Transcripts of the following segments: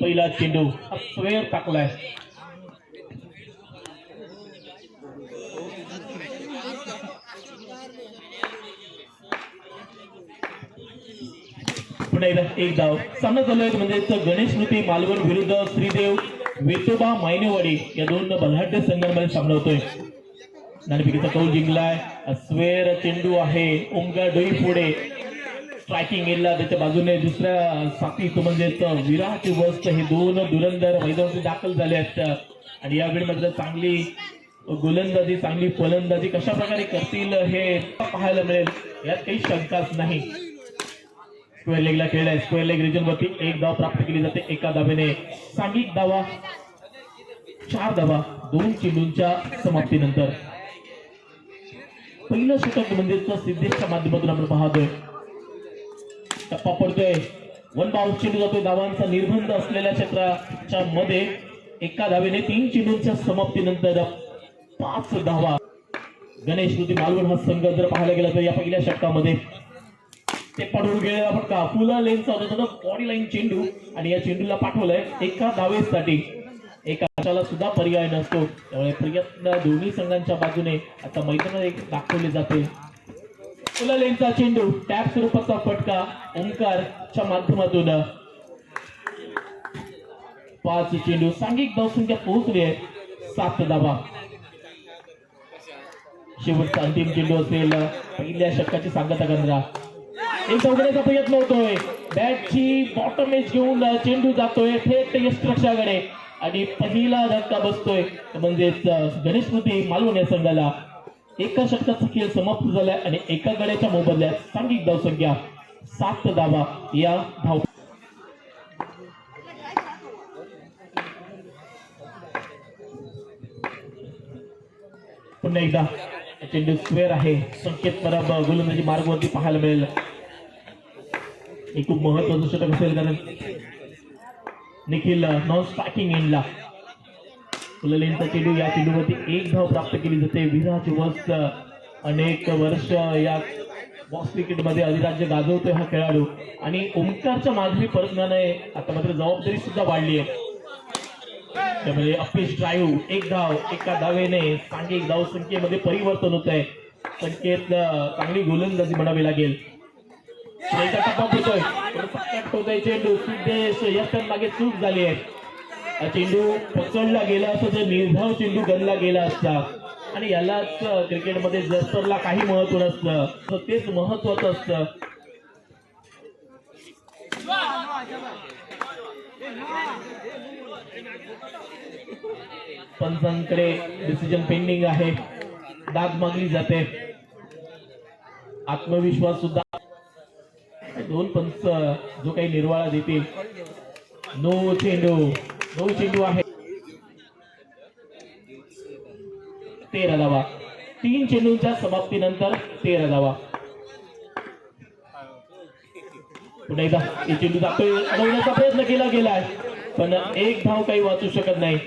पहिला चेंडू हा टाकलाय. पुन्हा एकदा एक धाव सामना चालू आहे म्हणजे गणेश स्मृती मालवण विरुद्ध श्रीदेव वेतोबा मायनेवाडी या दोन बलाढ्य संघांमध्ये सामना होतोय. नाणेफेकीचा कौल जिंकलाय. स्वेर चेंडू आहे. ओमगा डोई पुढे स्ट्रायकिंग एरिया त्याच्या बाजूने दुसऱ्या साथी तो म्हणजेच विराट वस्त हे दोन दुरंदर मैदानात दाखल झाले आहेत. आणि यावेळी मात्र चांगली गोलंदाजी चांगली फलंदाजी कशा प्रकारे करतील हे पाहायला मिळेल. यात काही शंकाच नाही. स्क्वेअर लेगला खेळलाय स्क्वेअर लेग रिजन वरती एक धाव प्राप्त केली जाते. एका धावेने सांघिक धावा चार धावा दोन चेंडूंच्या समाप्तीनंतर. पहिलं षटक म्हणजे सिद्धेशच्या माध्यमातून आपण पाहतोय. टप्पा पडतोय. वन बाउन्स चेंडू जातोय. धावांचा निर्बंध असलेल्या क्षेत्राच्या मध्ये एका धावेने तीन चेंडूंच्या समाप्तीनंतर पाच धावा. गणेश कृती मालवण हा संघ जर पाहायला गेला तर या पहिल्या षटकामध्ये ते पाठवून गेलेला पण का? फुला लेनचा होता बॉडी लाईन चेंडू. आणि या चेंडूला पाठवलंय एका धावेसाठी. एकाला सुद्धा पर्याय नसतो. त्यामुळे प्रयत्न दोन्ही संघांच्या बाजूने आता मैदानात एक दाखवले जाते. फुला लेनचा चेंडू टॅप स्वरूपाचा फटका ओंकारच्या माध्यमातून. पाच चेंडू सांघिक धावसंख्या पोहोचली आहे. सात धावा. शेवटचा अंतिम चेंडू असेल. पहिल्या षटकाची सांगता करणारा एक चौकड्याचा प्रयत्न होतोय. बॅटची बॉटम एज घेऊन चेंडू जातोय. थेट यष्टरक्षाकडे आणि पहिला धक्का बसतोय. म्हणजेच गणेश स्मृती मालवण या संघाला. एका षटकाचा खेळ समाप्त झाला आणि एका गड्याच्या मोबदल्यात सांघिक धावसंख्या सात धावा या धाव पुन्हा एकदा चेंडू स्क्वेअर आहे. संकेत परब गोलंदाजी मार्गवरती पाहायला मिळेल. हे खूप महत्वाचं षटक असेल कारण निखिल नॉन स्ट्रायकिंग एंडला फुललेंचा चेंडू या चेंडूवरती एक धाव प्राप्त केली जाते. विराज वस्त अनेक वर्ष या बॉक्स क्रिकेटमध्ये अधिराज्य गाजवतोय हा खेळाडू. आणि ओमकारच्या माधवी परतण्याने आता मात्र जबाबदारी सुद्धा वाढली आहे. त्यामध्ये अपेश ड्राईव्ह एक धाव एका धावेने सांगे एक धाव संख्येमध्ये परिवर्तन होत आहे संख्येत चांगली गोलंदाजी म्हणावी लागेल. टप्पा होतोय. चेंडू. सिद्धेश या मागे चूक झाली आहे. हा चेंडू पकडला गेला असता तर निर्धाव चेंडू गणला गेला असता. आणि यालाच क्रिकेटमध्ये जस्तरला काही महत्त्व नसतं तर तेच महत्वाचं असतं. पंचांकडे डिसिजन पेंडिंग आहे. दाद मागली जाते. आत्मविश्वास सुद्धा. दोन पंच जो काही निर्वाळा देतील. नो चेंडू. दोन चेंडू आहे तेरा धावा. तीन चेंडूंच्या समाप्तीनंतर तेरा धावा. पुन्हा एकदा हे चेंडू जातोय अडवण्याचा प्रयत्न केला गेलाय. पण एक धाव काही वाचू शकत नाही.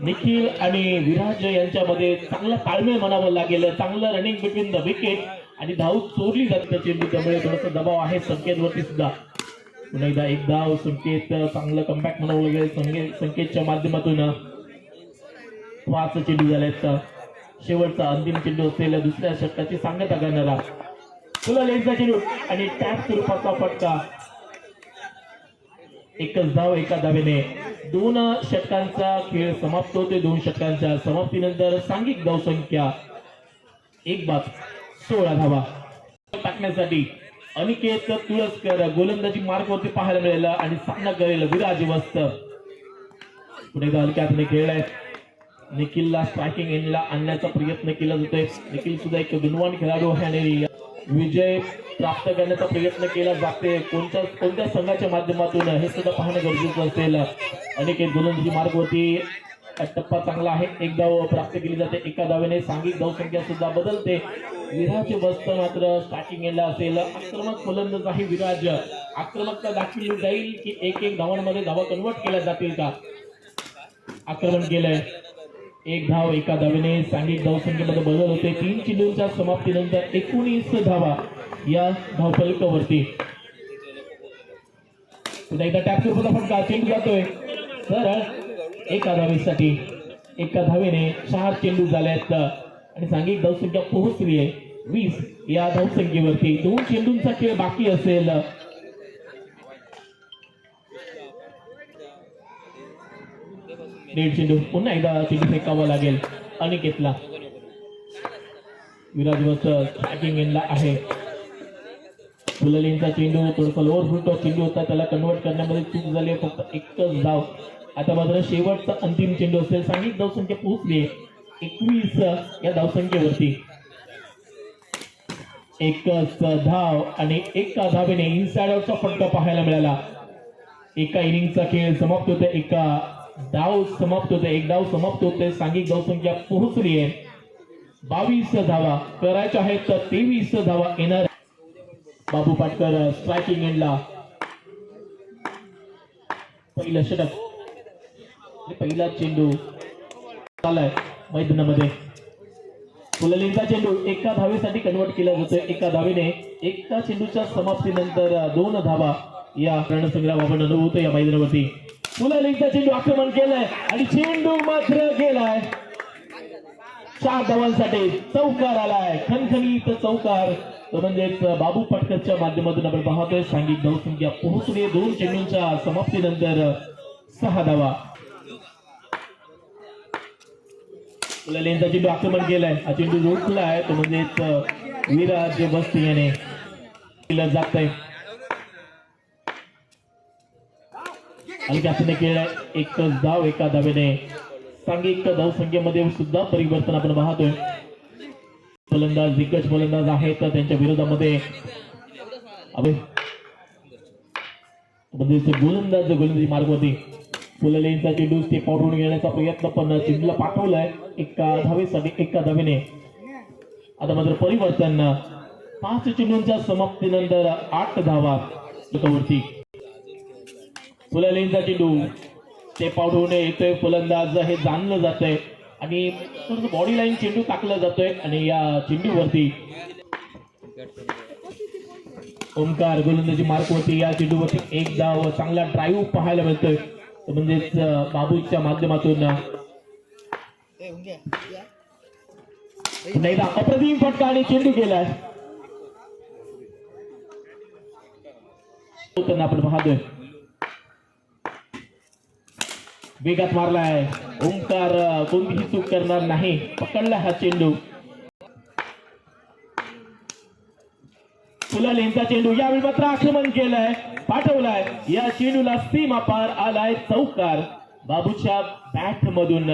निखिल आणि विराज यांच्यामध्ये चांगला ताळमेळ म्हणावं लागेल. चांगलं रनिंग बिटवीन द विकेट आणि धाव चोरली जाते त्या चेंडू त्यामुळे थोडासा दबाव आहे संकेतवरती सुद्धा. पुन्हा एकदा एक धाव संकेत चांगलं कमबॅक म्हणावं लागेल संकेत संकेतच्या माध्यमातून पाच चेंडू झालेत शेवटचा अंतिम चेंडू असलेल्या दुसऱ्या षटकाची सांगता करणारा तुला लेनचा चेंडू आणि टॅप स्वरूपाचा फटका एकच धाव एका धावेने दोन षटकांचा खेळ समाप्त होते दोन षटकांच्या समाप्तीनंतर सांघिक धावसंख्या एक बाद सोळा धावा टाकण्यासाठी अनिकेत तुळसकर गोलंदाजी मार्गवरती पाहायला मिळेल आणि सामना करेल विराज वस्त. पुढे हलक्यातने खेळलाय निखिलला स्ट्रायकिंग एंडला आणण्याचा प्रयत्न केला जातोय. निखिल सुद्धा एक गुणवान खेळाडू आहे आणि विजय प्राप्त करण्याचा प्रयत्न केला जाते कोणत्या कोणत्या संघाच्या माध्यमातून हे सुद्धा पाहणं गरजेचं असेल? अनिकेत गोलंदाजी मार्गवरती टप्पा चांगला आहे. एक धाव प्राप्त केली जाते. एका धावेने सांघिक धावसंख्या सुद्धा बदलते. विराचे वस्त मात्र स्टार्टिंग असेल. आक्रमक फलंदाज आहे विराज. आक्रमकता दाखवली जाईल की एक एक धावांमध्ये धावा कन्वर्ट केल्या जातील का? आक्रमण केलंय. एक धाव एका धावेने सांघिक धावसंख्येमध्ये बदल होते. तीन चेंडूंच्या समाप्तीनंतर एकोणीस धावा या धावफलकावरती पुन्हा एकदा टॅप स्वरूपाचा फटका. चेंडू जातोय. सरळ एका धावेसाठी एका धावेने चार चेंडू झाल्यात आणि सांघिक धावसंख्या पोहोचली आहे वीस या धावसंख्येवरती दोन चेंडूंचा खेळ बाकी असेल. दीड चेंडू पुन्हा एकदा चेंडू फेकावा लागेल. अनिकेतला. विराज वस्त एंडला आहे. फुललेंचा चेंडू थोडंसं लोअर फुलटॉस चेंडू होता त्याला कन्वर्ट करण्यामध्ये चूक झाली फक्त एकच धाव. आता मात्र शेवटचा अंतिम चेंडू असेल. सांघिक धावसंख्या पोहोचली एकवीस या धावसंख्येवरती. एकच धाव आणि एका धावेने इनसाइड फटका पाहायला मिळाला. एका इनिंगचा खेळ समाप्त होतोय एका डाव समाप्त होतोय एक डाव समाप्त होते सांघिक धावसंख्या पोहोचली आहे. बावीस धावा करायच्या आहेत तर तेवीस धावा येणार बाबू पाटकर स्ट्रायकिंग एंडला पहिलं षटक. पहिला चेंडू चालाय मैदानामध्ये. फुललिंगचा चेंडू एका धावेसाठी कन्वर्ट केला जातोय. एका धावेने एका चेंडूच्या समाप्तीनंतर दोन धावा या रणसंग्राम आपण अनुभवतो या मैदानावरती. फुललिंगचा चेंडू आक्रमण केलाय आणि चेंडू मात्र गेलाय. चार धावांसाठी चौकार आलाय. खणखणीत चौकार. तो म्हणजेच बाबू पटकरच्या माध्यमातून आपण पाहतोय. सांघिक धावसंख्या पोहोचली. दोन चेंडूंच्या समाप्तीनंतर सहा धावा. फुललेंचा चेंडू आक्रमण केलाय. हा चेंडू आहे. तो म्हणजेच विराज बस्ती याने तिला जात आहे आणि त्याने केलाय. एकच धाव एका धावेने सांघिक धावसंख्येमध्ये सुद्धा परिवर्तन आपण पाहतोय. फलंदाज दिग्गज फलंदाज आहेत तर त्यांच्या विरोधामध्ये. म्हणजे गोलंदाज गोलंदाजी मार्गवरती फुललेंचा चेंडू ते पाठवून घेण्याचा प्रयत्न पण चेंडूला पाठवलाय. एका धावेसाठी एका धावेने. आता मात्र परिवर्तन पाच चेंडूंच्या समाप्तीनंतर आठ धावा वरती फुललेंचा चेंडू ते पाठवून येतोय फलंदाज हे जाणलं जात आहे आणि बॉडी लाईन चेंडू टाकला जातोय आणि या चेंडूवरती ओमकार गोलंदाजी मार्कवरती या चेंडूवरती एक धाव चांगला ड्राईव्ह पाहायला मिळतोय. म्हणजेच बाबूच्या माध्यमातून नाही अप्रतिम फटका आणि चेंडू गेलाय आपण पाहतोय वेगात मारलाय. ओंकार कोणतीही चूक करणार नाही. पकडला हा चेंडू. फुलालेंचा चेंडू यावेळी मात्र आक्रमण केलंय पाठवलाय. या चेंडूला सीमा पार आलाय चौकार. बाबूच्या बॅट मधून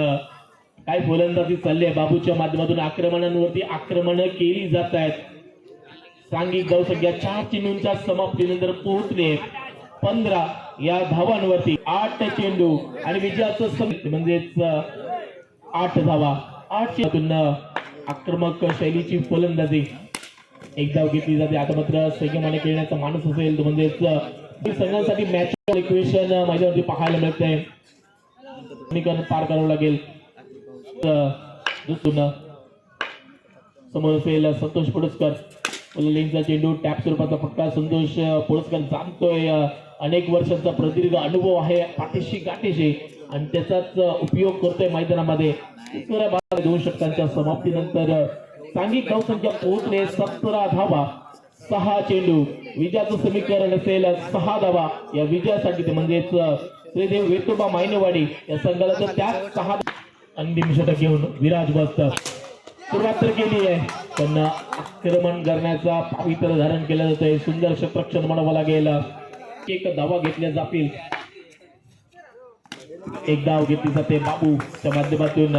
काय फलंदाजी चालली आहे? बाबूच्या माध्यमातून आक्रमणांवरती आक्रमण केली जात आहेत. सांघिक धावसंख्या चार चेंडूंच्या समाप्तीनंतर पोहोचले पंधरा या धावांवरती आठ चेंडू आणि विजयाचं सम- म्हणजेच आठ धावा. आठ चेंडूतून आक्रमक शैलीची फलंदाजी. एक धाव घेतली जाते. आता मात्र संयमाने खेळण्याचा माणूस असेल तो म्हणजेच संघांसाठी मॅच इक्वेशन माझ्यावरती पाहायला मिळत आहे पार करावं लागेल. अं, समोर असेल संतोष पुरस्कार. लिंकचा चेंडू टॅप स्वरूपाचा फटका संतोष पुरस्कार जाणतोय. अनेक वर्षांचा प्रदीर्घ अनुभव आहे पाठीशी गाठीशी. आणि त्याचाच उपयोग करतोय मैदानामध्ये. दोन षटकांच्या समाप्तीनंतर सांघिक धावसंख्या पोहोचले. सतरा धावा सहा चेंडू. विजयाचं समीकरण असेल सहा धावा. या विजयासाठी ते म्हणजेच श्रीदेव वेतोबा मायनेवाडी या संघाला तर त्याच सहा अंतिम षटक घेऊन विराज बसत सुरुवात तर केली आहे. पण आक्रमण करण्याचा पावित्र्य धारण केलं जातंय. सुंदर क्षेत्रक्षण म्हणावं लागेल. एक धावा घेतल्या जातील. एक धाव घेतली जाते बाबूच्या माध्यमातून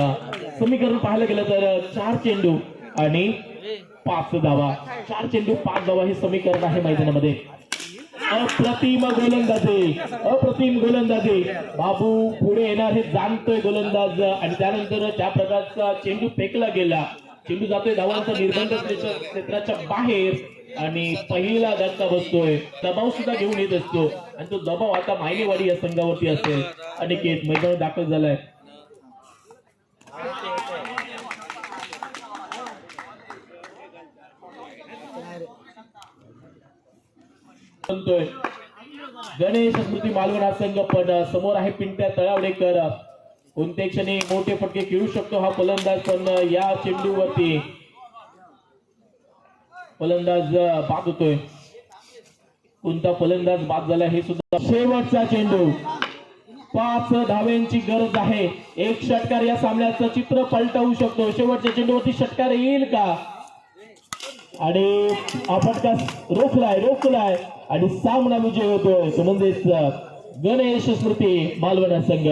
समीकरण पाहायला गेलं तर चार चेंडू आणि पाच धावा. चार चेंडू पाच धावा हे समीकरण आहे मैदानामध्ये. अप्रतिम गोलंदाजी अप्रतिम गोलंदाजी. बाबू पुढे येणार हे जाणतोय गोलंदाज. आणि त्यानंतर त्या प्रकारचा चेंडू फेकला गेला चेंडू जातोय धावांचा निर्बंध क्षेत्राच्या बाहेर. आणि पहिला धक्का बसतोय. दबाव सुद्धा घेऊन येत असतो. आणि तो दबाव आता मायनेवाडी या संघावरती असेल. अनिकेत मैदान दाखल झालाय. म्हणतोय गणेश स्मृती मालवण संघ पण समोर आहे पिंट्या तळावडेकर. कोणत्या क्षणी मोठे फटके खेळू शकतो हा फलंदाज पण या चेंडूवरती. फलंदाज बाद होतोय. कोणता फलंदाज बाद झाला हे सुद्धा शेवटचा चेंडू. पाच धाव्यांची गरज आहे. एक षटकार या सामन्याचं चित्र पलटवू शकतो. शेवटच्या चेंडूवरती षटकार येईल का? आणि हा फटका रोखलाय रोखलाय. आणि सामना विजय होतोय. तो म्हणजेच गणेश स्मृती मालवणा संघ